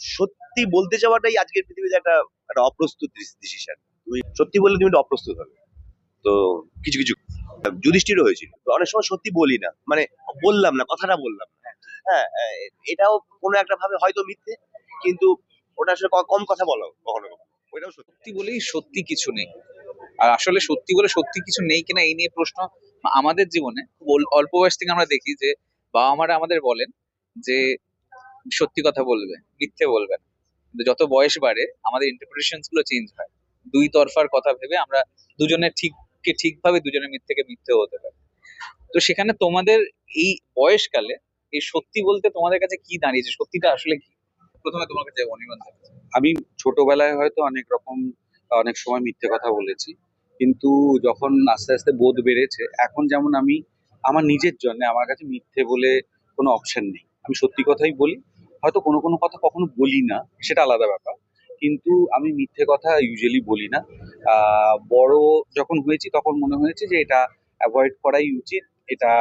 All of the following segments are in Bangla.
সত্যি বলতে যাওয়াটাই আজকের পৃথিবীতে একটা একটা অপ্রস্তুত ডিসিশন তুমি সত্যি বললে তুমি একটু অপ্রস্তুত হবে। তো কিছু কিছু যুধিষ্ঠিরও হয়েছিল। অনেক সময় সত্যি বলি না। মানে বললাম না, কথাটা বললাম হ্যাঁ এটাও কোনো একটা ভাবে হয়তো মিথ্যে, কিন্তু ওটা আসলে কম কথা বলো কখনো কখনো। ওইটাও সত্যি। বলেই সত্যি কিছু নেই। আর আসলে সত্যি বলে সত্যি কিছু নেই কিনা এই নিয়ে প্রশ্ন আমাদের জীবনে অল্প বয়স থেকে আমরা দেখি যে বাবা মারা আমাদের বলেন যে সত্যি কথা বলবে, মিথ্যে বলবে কিন্তু যত বয়স বাড়ে, আমাদের ইন্টারপ্রিটেশনগুলো চেঞ্জ হয়। দুই তরফার কথা ভেবে আমরা দুজনের ঠিককে ঠিকভাবে দুজনের মিথ্যেকে মিথ্যে হতে পারে। তো সেখানে তোমাদের এই বয়সকালে, এই সত্যি বলতে তোমাদের কাছে কি দাঁড়িয়েছে? সত্যিটা আসলে কি? প্রথমে তোমার কাছে থেকে। আমি ছোটবেলায় হয়তো অনেক রকম, অনেক সময় মিথ্যে কথা বলেছি। কিন্তু যখন আস্তে আস্তে বোধ বেড়েছে, এখন যেমন আমি, আমার নিজের জন্য আমার কাছে মিথ্যে বলে কোনো অপশন নেই। আমি সত্যি কথাই বলি হয়তো কোনো কোনো কথা কখনো বলি না, সেটা আলাদা ব্যাপার। কিন্তু আমি মিথ্যে কথা ইউজুয়ালি বলি না। বড় যখন হয়েছি তখন মনে হয়েছে যে এটা অ্যাভয়েড করাই উচিত। এটা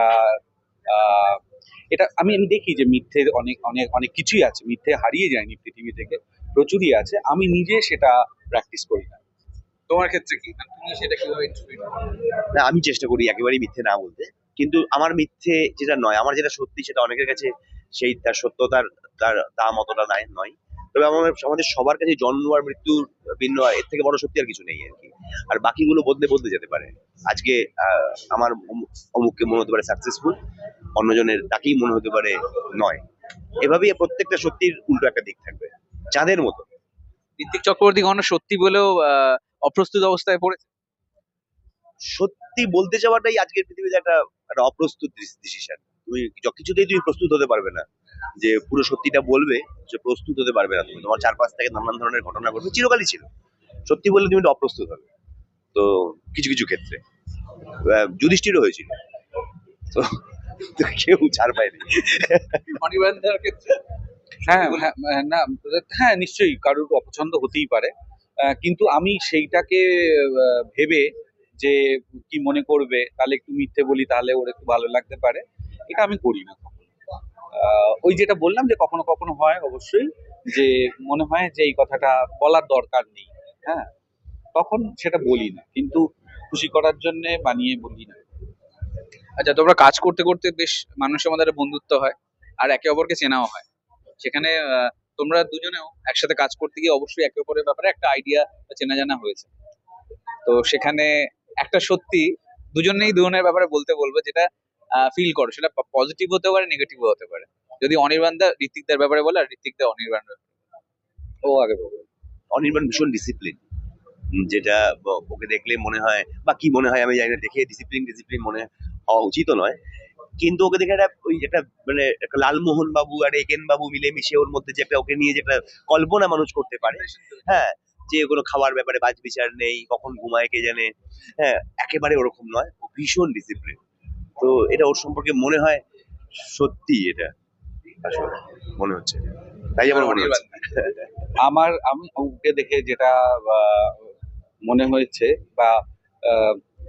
এটা আমি আমি দেখি যে মিথ্যে অনেক অনেক অনেক কিছুই আছে। মিথ্যে হারিয়ে যায়নি পৃথিবী থেকে, প্রচুরই আছে। আমি নিজে সেটা প্র্যাকটিস করি না। তোমার ক্ষেত্রে কি? মানে তুমি সেটা কীভাবে না, আমি চেষ্টা করি একেবারেই মিথ্যে না বলতে। কিন্তু আমার মিথ্যে যেটা নয়, আমার যেটা সত্যি সেটা অনেকের কাছে সেই তার সত্যতার তার দাম অতটা নাই নয়। তবে আমাদের আমাদের সবার কাছে জন্ম আর মৃত্যুর ভিন্ন এর থেকে বড় সত্যি আর কিছু নেই আর কি। আর বাকিগুলো বদলে বদলে যেতে পারে। আজকে আমার অমুককে মনে হতে পারে সাকসেসফুল অন্যজনের তাকেই মনে হতে পারে নয়। এভাবেই প্রত্যেকটা সত্যির উল্টো একটা দিক থাকবে। চাঁদের মতো। ঋত্বিক চক্রবর্তী কখনো সত্যি বলেও অপ্রস্তুত অবস্থায় পড়েছে? সত্যি বলতে যাওয়াটাই আজকের পৃথিবীতে একটা একটা অপ্রস্তুত ডিসিশন তুমি কিছুতেই তুমি প্রস্তুত হতে পারবে না। যে পুরো সত্যিটা বলবে যে প্রস্তুত হতে পারবে না তুমি। তোমার চারপাশ থেকে নানান ধরনের ঘটনা ঘটবে চিরকালই ছিল। সত্যি বললে তুমি একটু অপ্রস্তুত হবে। তো কিছু কিছু ক্ষেত্রে। যুধিষ্ঠিরও হয়েছিল। তো কেউ ছাড় পায়নি। ক্ষেত্রে? হ্যাঁ হ্যাঁ, হ্যাঁ, না হ্যাঁ নিশ্চয়ই কারোর অপছন্দ হতেই পারে। কিন্তু আমি সেইটাকে ভেবে যে কি মনে করবে তাহলে একটু মিথ্যে বলি তাহলে ওর একটু ভালো লাগতে পারে। এটা আমি করি না ওই যেটা বললাম যে কখনো কখনো হয় অবশ্যই যে মনে হয় যে এই কথাটা বলার দরকার নেই হ্যাঁ? তখন সেটা বলি না, কিন্তু খুশি করার জন্য বানিয়ে বলি না। আচ্ছা তোমরা কাজ করতে করতে বেশ মানুষের মধ্যে বন্ধুত্ব হয় আর একে অপরকে চেনাও হয়। সেখানে তোমরা দুজনেও একসাথে কাজ করতে গিয়ে অবশ্যই একে অপরের ব্যাপারে একটা আইডিয়া চেনা জানা হয়েছে। তো সেখানে একটা সত্যি দুজনেই দুজনের ব্যাপারে বলতে বলব যেটা ফিল করো। সেটা পজিটিভ হতে পারে নেগেটিভ হতে পারে। যদি অনির্বাণদা ঋত্বিকদার ব্যাপারে বলে, আর ঋত্বিকদা অনির্বাণ ও আগে অনির্বাণ ভীষণ ডিসিপ্লিন যেটা ওকে দেখলে মনে হয়, বা কি মনে হয় আমি জানি না, দেখে ডিসিপ্লিন ডিসিপ্লিন মনে হওয়া উচিত নয়। কিন্তু ওকে দেখে একটা, ওই একটা মানে একটা লালমোহন বাবু আর একেন বাবু মিলে মিশে ওর মধ্যে যে একটা, ওকে নিয়ে যে একটা কল্পনা মানুষ করতে পারে। হ্যাঁ যে কোনো খাবার ব্যাপারে বাজ বিচার নেই, কখন ঘুমায় কে জানে। হ্যাঁ একেবারে ওরকম নয়। ও ভীষণ ডিসিপ্লিন তো এটা ওর সম্পর্কে মনে হয় সত্যি এটা। আসলে মনে হচ্ছে। তাই আমার মনে হচ্ছে। আমার, আমি ওকে দেখে যেটা মনে হয়েছে বা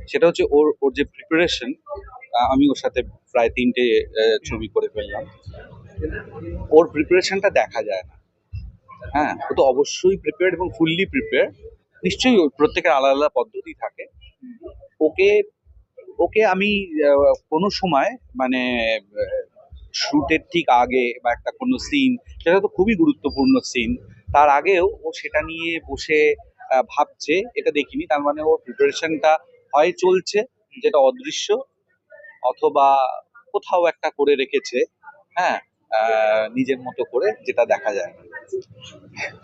সেটা হচ্ছে ওর ওর যে প্রিপারেশন আমি ওর সাথে প্রায় তিনটে ছবি করে ফেললাম। ওর প্রিপারেশনটা দেখা যায় না। হ্যাঁ ও তো অবশ্যই প্রিপেয়ার্ড এবং ফুললি প্রিপেয়ার নিশ্চয়ই প্রত্যেকের আলাদা আলাদা পদ্ধতি থাকে। ওকে ওকে আমি কোনো সময় মানে শুটের ঠিক আগে বা একটা কোনো সিন সেটা তো খুবই গুরুত্বপূর্ণ সিন তার আগেও ও সেটা নিয়ে বসে ভাবছে, এটা দেখিনি, তার মানে ওর প্রিপারেশনটা হয় চলছে, যেটা অদৃশ্য, অথবা কোথাও একটা করে রেখেছে হ্যাঁ নিজের মতো করে যেটা দেখা যায়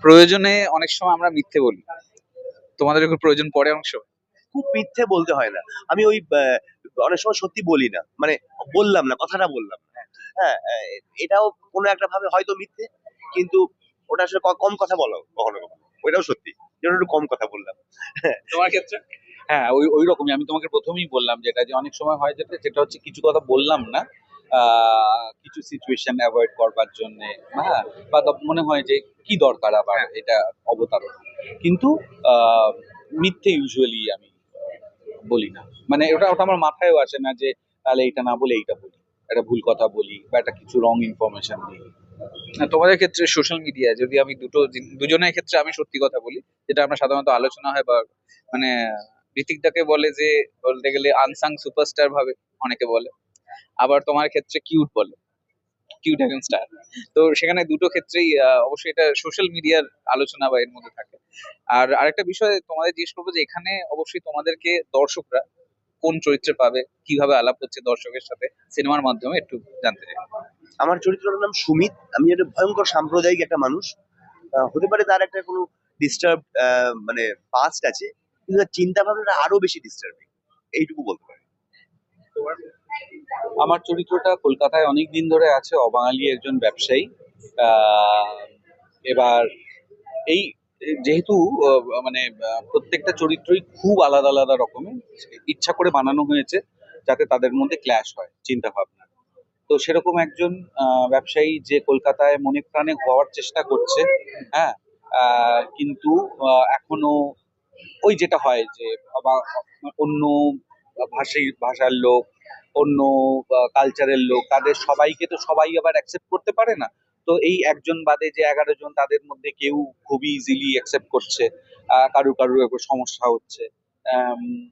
প্রয়োজনে অনেক সময় আমরা মিথ্যে বলি। তোমাদের প্রয়োজন পড়ে সময়? খুব মিথ্যে বলতে হয় না। আমি ওই অনেক সময় সত্যি বলি না। মানে বললাম না কথাটা বললাম না। হ্যাঁ এটাও কোনো একটা ভাবে হয়তো মিথ্যে কিন্তু ওটা আসলে কম কথা বলো কখনো কখনো। ওইটাও সত্যি যেন একটু কম কথা বললাম। তোমার ক্ষেত্রে? হ্যাঁ ওই ওই রকমই। আমি তোমাকে প্রথমেই বললাম যেটা যে অনেক সময় হয় যেটা সেটা হচ্ছে কিছু কথা বললাম না। আহ, কিছু সিচুয়েশন অ্যাভয়েড করবার জন্য হ্যাঁ বা মনে হয় যে কি দরকার আবার এটা অবতারণ। কিন্তু আহ, মিথ্যে ইউজুয়ালি আমি বলি না। মানে ওটা ওটা আমার মাথায়ও আসে না যে তাহলে এইটা না বলে এইটা বলি। একটা ভুল কথা বলি বা একটা কিছু রং ইনফরমেশন দিই তোমাদের ক্ষেত্রে সোশ্যাল মিডিয়া যদি আমি দুটো দুজনের ক্ষেত্রে আমি সত্যি কথা বলি, যেটা আমরা সাধারণত আলোচনা হয় বা মানে ঋতিকদাকে বলে যে, বলতে গেলে আনসাং সুপারস্টার ভাবে অনেকে বলে। আবার তোমার ক্ষেত্রে কিউট বলে। কিউট একজন স্টার তো সেখানে দুটো ক্ষেত্রেই অবশ্যই এটা সোশ্যাল মিডিয়ার আলোচনা বা এর মধ্যে থাকে। আর আরেকটা বিষয় তোমাদের জিজ্ঞেস করব যে এখানে অবশ্যই তোমাদেরকে দর্শকরা কোন চরিত্রে পাবে কীভাবে আলাপ হচ্ছে দর্শকের সাথে সিনেমার মাধ্যমে একটু জানতে চাই। আমার চরিত্রটার নাম সুমিত। আমি একটা ভয়ঙ্কর সাম্প্রদায়িক একটা মানুষ। হতে পারে তার একটা কোনো ডিস্টার্ব মানে পাস্ট আছে কিন্তু তার চিন্তা ভাবনাটা আরও বেশি ডিস্টার্বিং এইটুকু বলতে পারি। আমার চরিত্রটা কলকাতায় অনেক দিন ধরে আছে, অবাঙালি একজন ব্যবসায়ী। এবার এই, যেহেতু মানে প্রত্যেকটা চরিত্রই খুব আলাদা আলাদা রকমের, ইচ্ছা করে বানানো হয়েছে যাতে তাদের মধ্যে ক্ল্যাশ হয় চিন্তা ভাবনা তো সেরকম একজন ব্যবসায়ী যে কলকাতায় মনে প্রাণে হওয়ার চেষ্টা করছে হ্যাঁ কিন্তু এখনও ওই যেটা হয় যে অন্য ভাষী ভাষার লোক অন্য কালচারের লোক তাদের সবাইকে তো সবাই আবার অ্যাকসেপ্ট করতে পারে না। তো এই একজন বাদে যে এগারো জন তাদের মধ্যে কেউ খুবই ইজিলি অ্যাকসেপ্ট করছে আহ, কারুর সমস্যা হচ্ছে।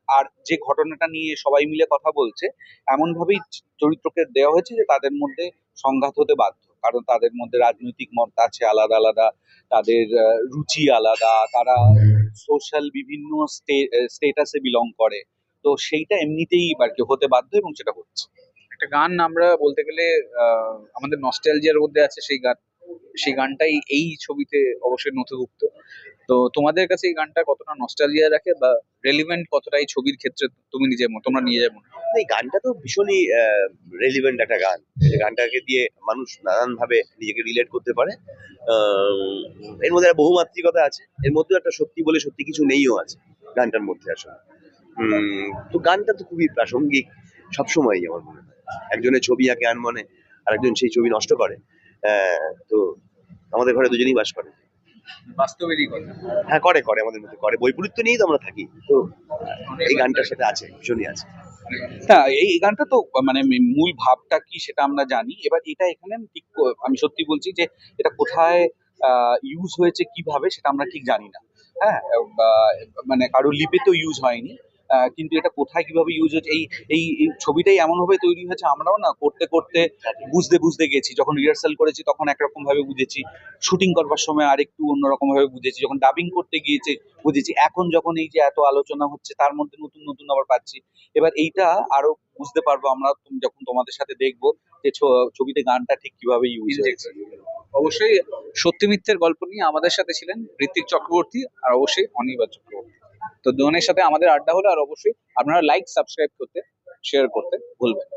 আর যে ঘটনাটা নিয়ে সবাই মিলে কথা বলছে এমন ভাবেই চরিত্রকে দেওয়া হয়েছে যে তাদের মধ্যে সংঘাত হতে বাধ্য। কারণ তাদের মধ্যে রাজনৈতিক মত আছে আলাদা আলাদা তাদের রুচি আলাদা তারা সোশ্যাল বিভিন্ন স্টেটাসে বিলং করে। তো সেইটা এমনিতেই আর কি হতে বাধ্য এবং সেটা হচ্ছে। একটা গান আমরা বলতে গেলে আমাদের নস্টালজিয়ার মধ্যে আছে সেই গান। সেই গানটাই এই ছবিতে অবশ্যই নথিভুক্ত। তো তোমাদের কাছে এই গানটা কতটা নস্টালজিয়া রাখে বা রেলিভেন্ট কতটা এই ছবির ক্ষেত্রে তুমি নিজে তোমরা নিয়ে যাব? এই গানটা তো ভীষণই রেলিভেন্ট একটা গান। গানটাকে দিয়ে মানুষ নানান ভাবে নিজেকে রিলেট করতে পারে। আহ, এর মধ্যে একটা বহুমাত্রিকতা আছে। এর মধ্যেও একটা সত্যি বলে সত্যি কিছু নেইও আছে গানটার মধ্যে আসলে। তো গানটা তো খুবই প্রাসঙ্গিক সবসময়ই আমার মনে হয়। একজনের ছবি আঁকে আন মনে আরেকজন সেই ছবি নষ্ট করে। আহ, তো আমাদের ঘরে দুজনেই বাস করে। বাস্তবেরই কথা। হ্যাঁ করে করে আমাদের মধ্যে করে। বৈপরীত্য নিয়েই তো আমরা থাকি। তো এই গানটার সাথে আছে ভীষণই আছে। না এই গানটা তো মানে মূল ভাবটা কি সেটা আমরা জানি। এবার এটা এখানে আমি ঠিক আমি সত্যি বলছি যে এটা কোথায় ইউজ হয়েছে কীভাবে সেটা আমরা ঠিক জানি না। হ্যাঁ মানে কারও লিপে তো ইউজ হয়নি। কিন্তু এটা কোথায় কীভাবে ইউজ হয়েছে এই এই ছবিটাই এমন ভাবে তৈরি হয়েছে, আমরাও না করতে করতে বুঝতে বুঝতে গেছি। যখন রিহার্সাল করেছি তখন একরকম ভাবে বুঝেছি। শুটিং করবার সময় আরেকটু অন্যরকম ভাবে বুঝেছি। যখন ডাবিং করতে গিয়েছে বুঝেছি। এখন যখন এই যে এত আলোচনা হচ্ছে, তার মধ্যে নতুন নতুন আবার পাচ্ছি। এবার এইটা আরও বুঝতে পারব আমরা যখন তোমাদের সাথে দেখব যে ছবিতে গানটা ঠিক কীভাবে ইউজ হয়েছে। অবশ্যই সত্যি মিথ্যের গল্প নিয়ে আমাদের সাথে ছিলেন ঋত্বিক চক্রবর্তী আর অবশ্যই অনির্বাণ চক্রবর্তী। তো দুজনের সাথে আমাদের আড্ডা হলো, আর অবশ্যই আপনারা লাইক সাবস্ক্রাইব করতে শেয়ার করতে ভুলবেন।